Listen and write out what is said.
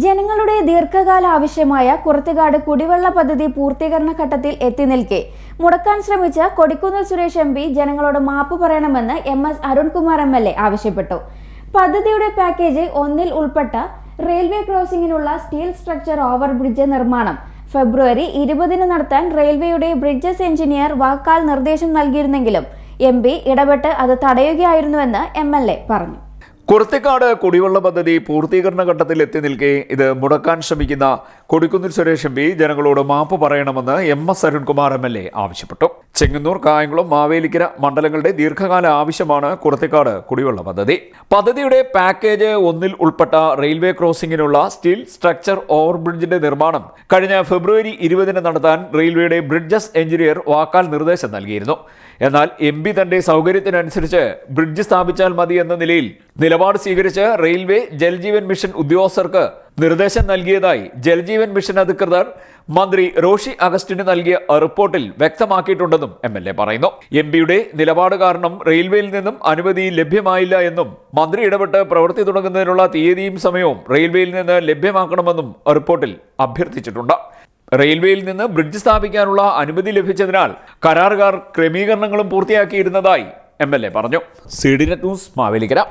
ജനങ്ങളുടെ ദീർഘകാല ആവശ്യമായ കുറത്തുകാട് കുടിവെള്ള പദ്ധതി പൂർത്തീകരണ ഘട്ടത്തിൽ എത്തി നിൽക്കെ. മുടക്കാൻ ശ്രമിച്ച കൊടിക്കുന്നിൽ സുരേഷ് എം പി ജനങ്ങളോട് മാപ്പ് പറയണമെന്ന് M S Arunkumar M L A ആവശ്യപ്പെട്ടു. പദ്ധതിയുടെ പാക്കേജ് ഒന്നിൽ ഉൾപ്പെട്ട റെയിൽവേ ക്രോസിംഗിനുള്ള സ്റ്റീൽ സ്ട്രക്ചർ ഓവർ ബ്രിഡ്ജ് നിർമ്മാണം. ഫെബ്രുവരി ഇരുപതിന് നടത്താൻ റെയിൽവേയുടെ ബ്രിഡ്ജസ് എഞ്ചിനീയർ വാക്കാൽ നിർദ്ദേശം നൽകിയിരുന്നെങ്കിലും എം ഇടപെട്ട് അത് തടയുകയായിരുന്നുവെന്ന് എ പറഞ്ഞു. കുർത്തിക്കാട് കുടിവെള്ള പദ്ധതി പൂർത്തീകരണ ഘട്ടത്തിൽ എത്തി നിൽക്കെ ഇത് മുടക്കാൻ ശ്രമിക്കുന്ന കൊടിക്കുന്നിൽ സുരേഷ് എം പി ജനങ്ങളോട് മാപ്പ് പറയണമെന്ന് M S Arunkumar M L A ആവശ്യപ്പെട്ടു. ചെങ്ങന്നൂർ കായംകുളം മാവേലിക്കര മണ്ഡലങ്ങളുടെ ദീർഘകാല ആവശ്യമാണ് കുർത്തിക്കാട് കുടിവെള്ള പദ്ധതി. പദ്ധതിയുടെ പാക്കേജ് ഒന്നിൽ ഉൾപ്പെട്ട റെയിൽവേ ക്രോസിംഗിനുള്ള സ്റ്റീൽ സ്ട്രക്ചർ ഓവർ ബ്രിഡ്ജിന്റെ നിർമ്മാണം കഴിഞ്ഞ ഫെബ്രുവരി ഇരുപതിന് നടത്താൻ റെയിൽവേയുടെ ബ്രിഡ്ജസ് എഞ്ചിനീയർ വാക്കാൽ നിർദ്ദേശം നൽകിയിരുന്നു. എന്നാൽ എം പി തന്റെ സൗകര്യത്തിനനുസരിച്ച് ബ്രിഡ്ജ് സ്ഥാപിച്ചാൽ മതി എന്ന നിലയിൽ നിലപാട് സ്വീകരിച്ച് റെയിൽവേ ജൽജീവൻ മിഷൻ ഉദ്യോഗസ്ഥർക്ക് നിർദ്ദേശം നൽകിയതായി ജൽജീവൻ മിഷൻ അധികൃതർ മന്ത്രി റോഷി അഗസ്റ്റിന് നൽകിയ റിപ്പോർട്ടിൽ വ്യക്തമാക്കിയിട്ടുണ്ടെന്നും എം എൽ എ പറയുന്നു. എം പിയുടെ നിലപാട് കാരണം റെയിൽവേയിൽ നിന്നും അനുമതി ലഭ്യമായില്ല എന്നും മന്ത്രി ഇടപെട്ട് പ്രവൃത്തി തുടങ്ങുന്നതിനുള്ള തീയതിയും സമയവും റെയിൽവേയിൽ നിന്ന് ലഭ്യമാക്കണമെന്നും റിപ്പോർട്ടിൽ അഭ്യർത്ഥിച്ചിട്ടുണ്ട്. റെയിൽവേയിൽ നിന്ന് ബ്രിഡ്ജ് സ്ഥാപിക്കാനുള്ള അനുമതി ലഭിച്ചതിനാൽ കരാറുകാർ ക്രമീകരണങ്ങളും പൂർത്തിയാക്കിയിരുന്നതായി എം എൽ എ പറഞ്ഞു. C D Net News Mavelikkara.